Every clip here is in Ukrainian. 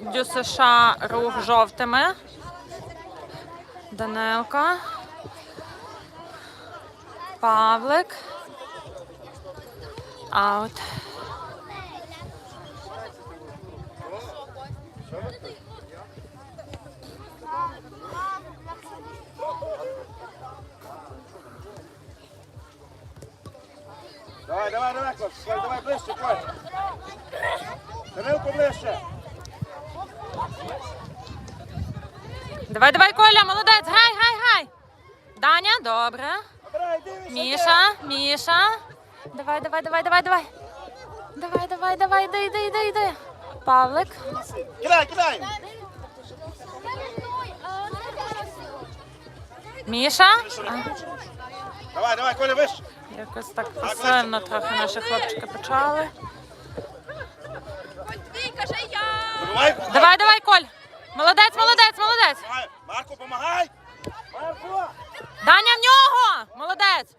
Дю США рух жовтими. Данилка. Павлик. Аут. Давай, давай, давай, Коль, давай ближче. Данилко ближче. Давай, давай, Коля, молодець, грай, грай, грай. Даня, добре. Міша, Міша. Давай, давай, давай, давай, давай. Давай, давай, давай, йди, йди, йди, йди. Павлик. Кидай, кидай. Міша. Давай, давай, Коля, вище. якось так пасивно трохи наші хлопчики почали. Давай, давай, Коль. Молодець, молодець, молодець. Марко, помагай. Марко. Даня в нього. Молодець.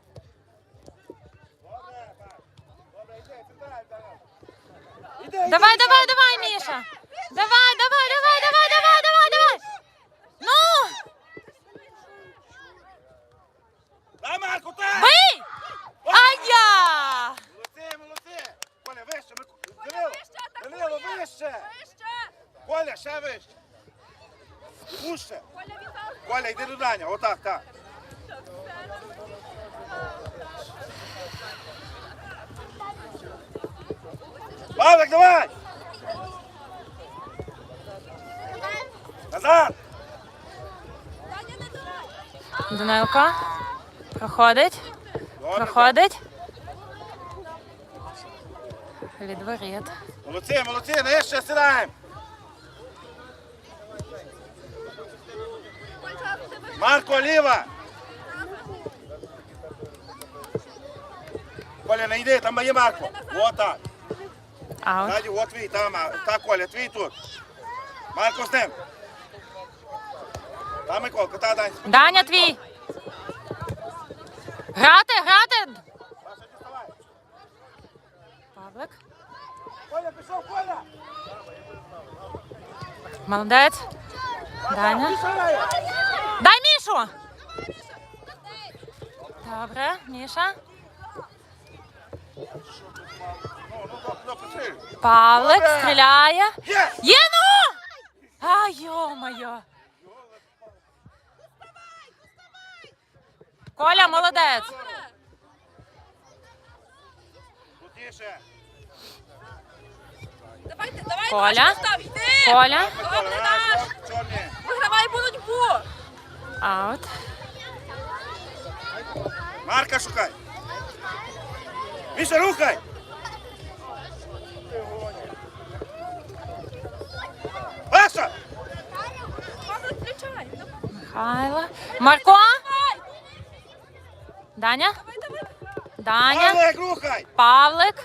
Давай, давай, давай, Міша. Давай, давай, давай, давай, давай, давай, давай. Ну, Дай, Марко, так. бий! Ай-я! Молодці, молодці. Коля, вище. Данило, вище. Коля, ще вище. Пуще. Коля, йди до Даня. Отак, так. Павлик, давай! Назад! Данилко. Проходить. Проходить. Від воріт. Молодці, молодці, нижче сідаємо. Марко, ліва. Коля, не йди, там є Марко. Вот так. Аут. Ззаді, от твій, там, а, так, Коля, твій тут. Марко з ним. Там Миколка, та, Дань. Даня твій. Грати, грати. Саша, діставай. Павлик. Коля, пішов, Коля. Молодець. Даня. Пішов. Дай Мішу. Добре, Міша. Павлик стріляє. Є! Є ну! А, йо-моє. Коля, молодець. Давайте, давай, Коля? Коля. Чорні. Вигравай боротьбу! Аут. Марка шукай. Міша, рухай. Паша! Михайло. Марко. Даня. Даня. Павлик, рухай. Павлик.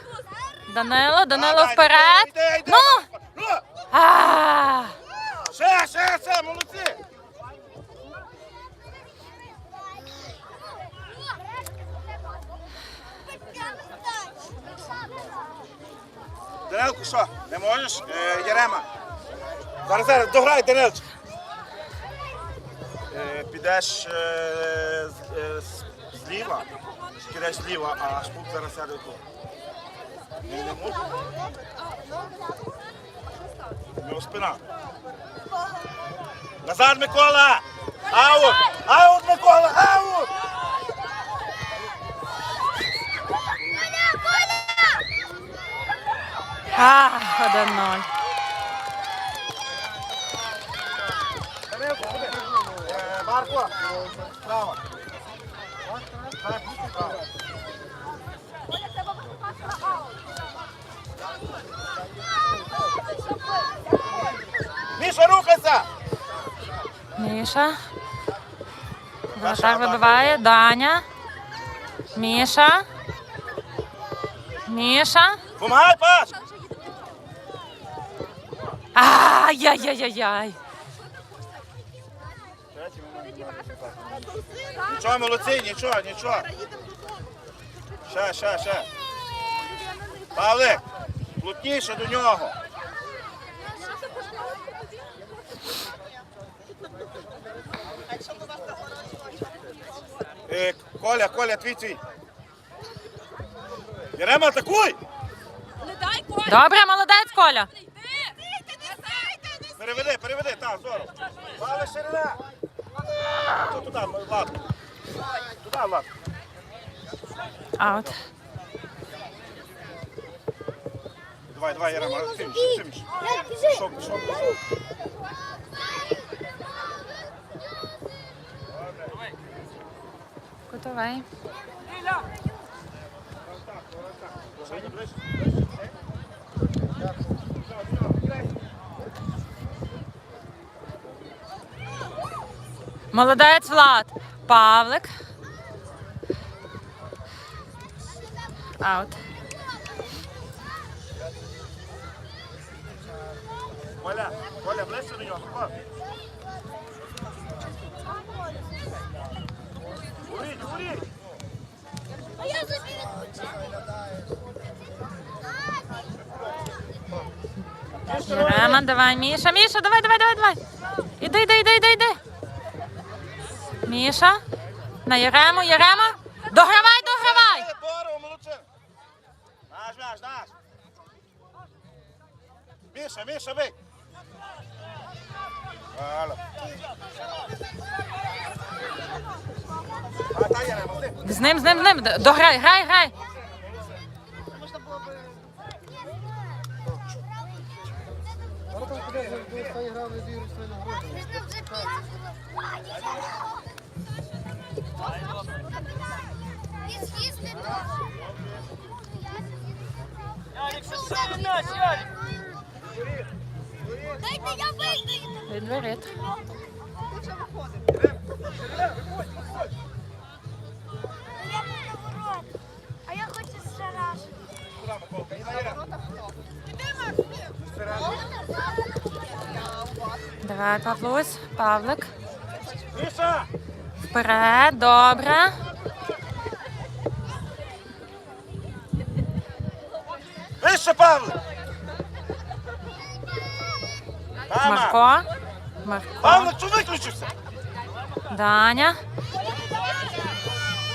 Данило. Данило Давай, вперед. йди, йди, Ну. Ну! А, Ще, ще, ще, молодці. Данилко, що? Не можеш? Е, Ярема. Зараз, зараз, дограй, Данилчик. Е, підеш е, з- е, зліва, підеш зліва, а шпук зараз сяде тут. Він не може? У спина. Назад, Микола! Аут! Аут, Микола! Аут! А, 1-0. Данилко, куди? Е, Марко, справа. Так, справа. Міша, рухайся! Міша. Воротар вибиває. Даня. Міша. Міша. Помагай, пас! Ай-яй-яй-яй-яй. Нічого, молодці, нічого, нічого. Ще, ще, ще. Павлик, плотніше до нього. Е, Коля, Коля, твій твій. Ярема, атакуй! Добре, молодець, Коля. Переведи, переведи, так, здорово. Павле, ширина. Що туди, Влад? Туди, Влад. Аут. Давай, давай, Яра, Єрема, цим, цим. Пішов, пішов. Кутовий. Молодець, Влад. Павлик. Аут. Коля, Коля, ближче до нього. Горіть. Єрема, давай, Міша, Міша, давай, давай, давай, давай. Іди, іди, іди, іди, іди. Міша. На Єрему, Єрема. Догравай, догравай. Наш, наш, наш. Міша, Міша, бий. З ним, з ним, з ним. Дограй, грай, грай. Дайте я вийду. А я хочу ще раз. Давай, Павлусь, Павлик. Міша! Вперед, добре. Вище! Тама! Марко. Марко. Павле, що виключився? Даня.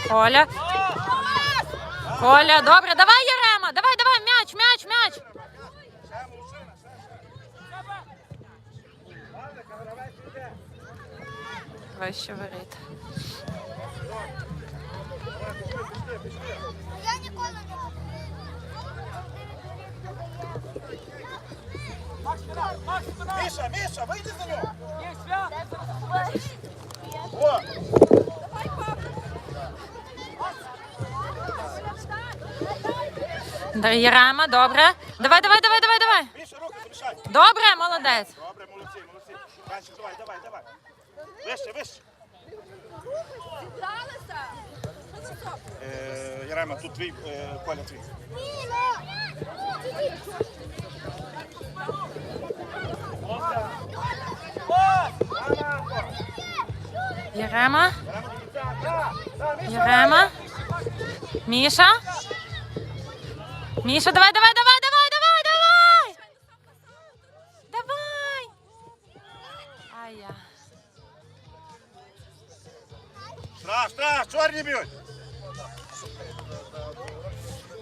Коля. Коля, добре, давай, Єрема, давай, давай, м'яч, м'яч, м'яч. Вище воріт. Я ніколи не Міша, Міша, вийди за нього! О! Да, Єрема, добре. Давай, давай, давай, давай, давай. Добре, молодець. Добре, молодці, молодці. Давай, давай, давай. Вище, вище. Зібралися. Е, Ярема, тут твій, е, Коля твій. Єрема. Єрема. Міша. Міша, давай, давай, давай, давай. чорні б'ють.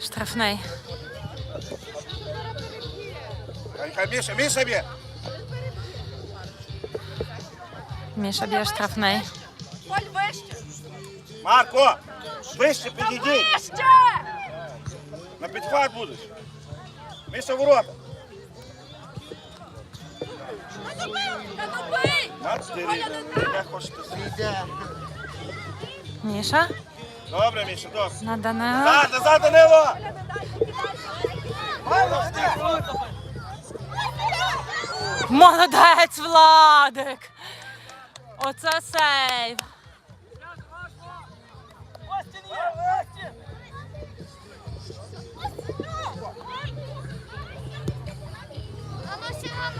Штрафний. Хай, хай, Міша, Міша б'є. Міша б'є штрафний. Коль вище. Марко, вище підійди. Вище. На підхват будеш. Міша ворота. Та добий. Матері, як хочете. Міша. Добре, Міша, добре. На Данила. Назад, назад, Данило! Молодець, Владик. Оце сейв. Ну ще ган,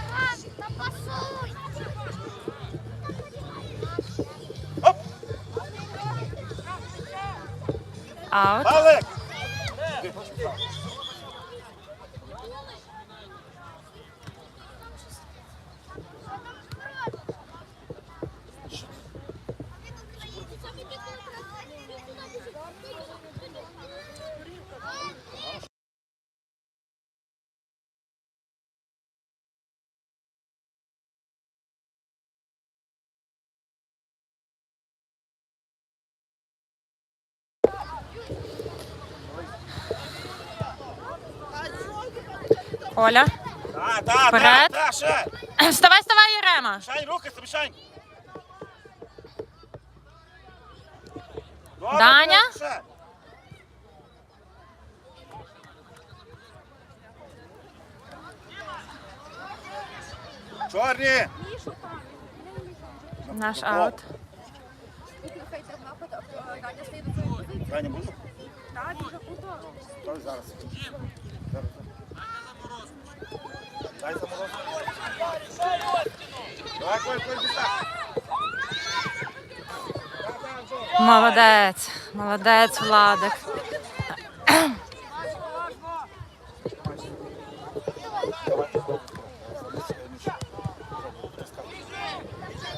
та пасуй. Аут. Павлик! Коля. Так, так, Вперед. так, так, ще. Вставай, вставай, Єрема. Рухайся, мішань. Добре, Даня? ще. Чорні! Наш аут. Даня буду? Так, дуже круто. Давай зараз. Дай. Молодець. Молодець, Владик.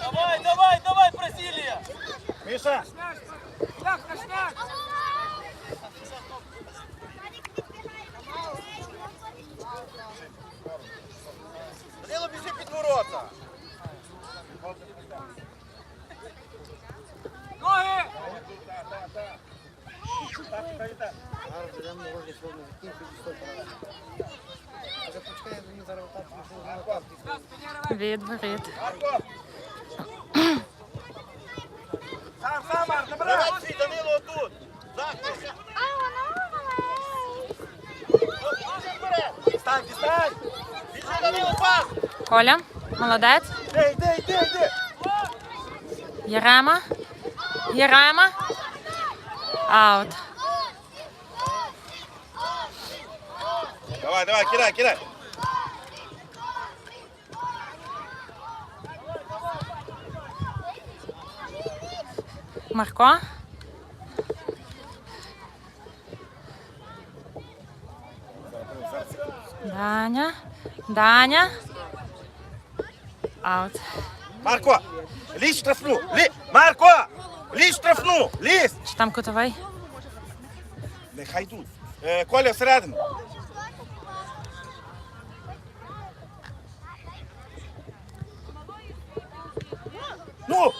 Давай, давай, давай, Бразилия! Міша! Данило, Від воріт. Сам, сам, Марк, набирай! Свій, Данило, отут! Захист! Стань, дістань! Біжи, Данило, пас! Коля. Молодець. Йди, йди, йди, йди! Єрема. Єрема. Аут. Давай, давай, кидай, кидай! Марко. Даня. Даня. Аут. Марко! Лізь штрафну! Лі... Марко! Лізь штрафну! Лізь! Чи там кутовий? Нехай йдуть. Е, Коля всередину. Ну!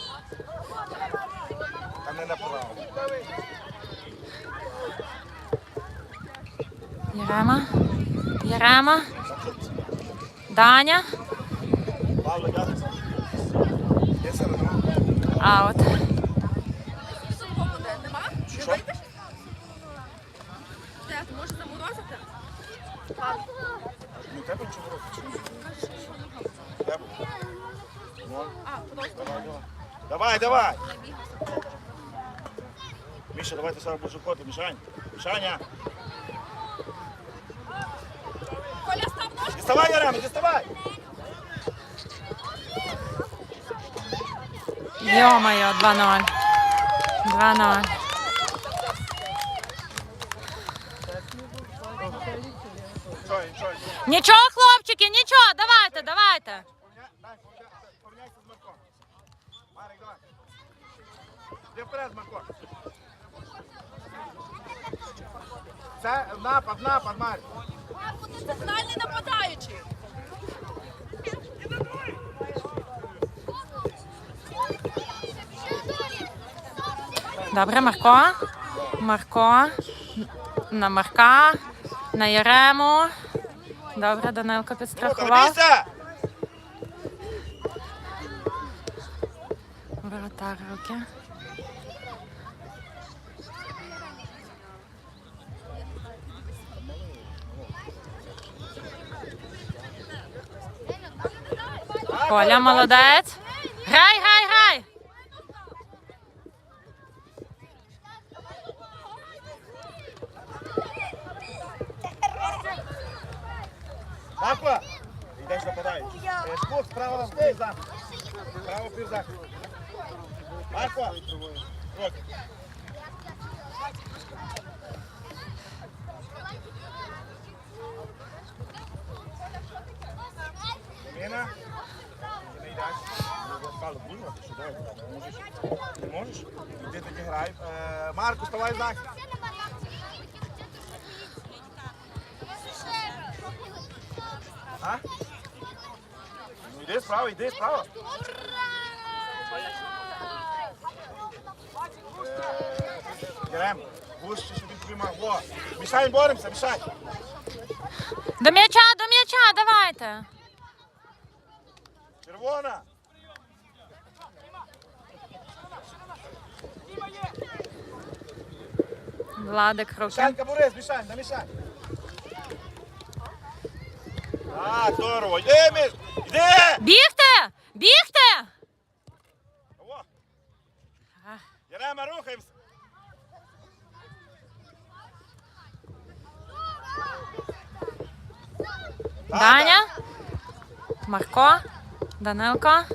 Та не направо. Єрема. Єрема. Даня. Аут. Що? давай, давай. Давай, давай. Ти сам будеш виходити. Мішань. Мішаня. Діставай, Ярема, діставай. Йо-моє, 2-0. 2-0. Що, що? Нічого, хлопчики, нічого, давайте, давайте. Порівняйся з Марком. Марик, давай. Іди вперед, Марко. Це напад, напад, Марик. Це фінальний нападаючий. Добре, Марко. Марко. На Марка. На Єрему. Добре, Данилко підстрахував. Воротар руки. Коля, молодець. Грай, грай, грай. Марко! Йдеш нападаєш. Е, Шпук, справа півзах. Право півзах. Марко! От. Міна. Можеш? Іди тоді грай. Марко, ставай захист. А? Ну йди справа, йди справа. Е, гуще, щоб він тримав. Во. Мішай, боремося, мішай. До м'яча, до м'яча, давайте. Червона. Владик руки. Мішанька, Борис, мішань, намішань. А, здорово. Йди, Міш, йди! Бігте! Бігте! О. Ах. Ярема, рухаємося. Даня. Марко. Кинемо.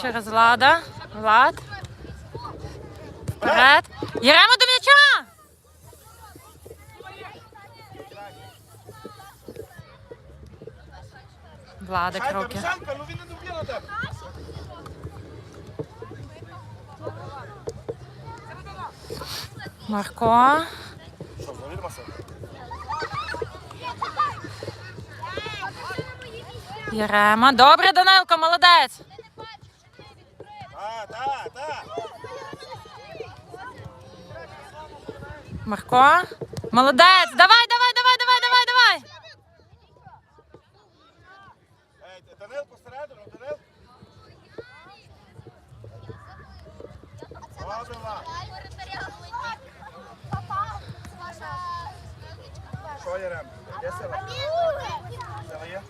Через Влада. Влад. Вперед. Яремо до м'яча! Владик руки. Ну. Марко. Що, Ярема. Добре, Данилко, молодець. А, так, так. Марко. Молодець. Давай, давай, давай, давай, давай, давай. Ей, Данилко всередину, Данилко. Що, Ярем? Є сила? Сила є?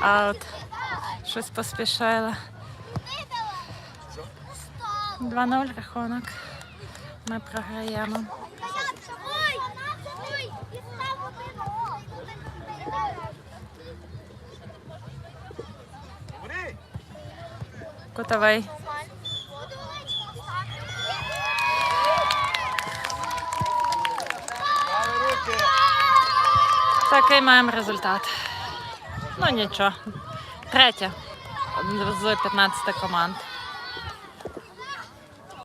Аут. Щось поспішила. 2-0 рахунок. Ми програємо. Кутовий. Такий маємо результат. Ну нічого. Третя з 15 команд.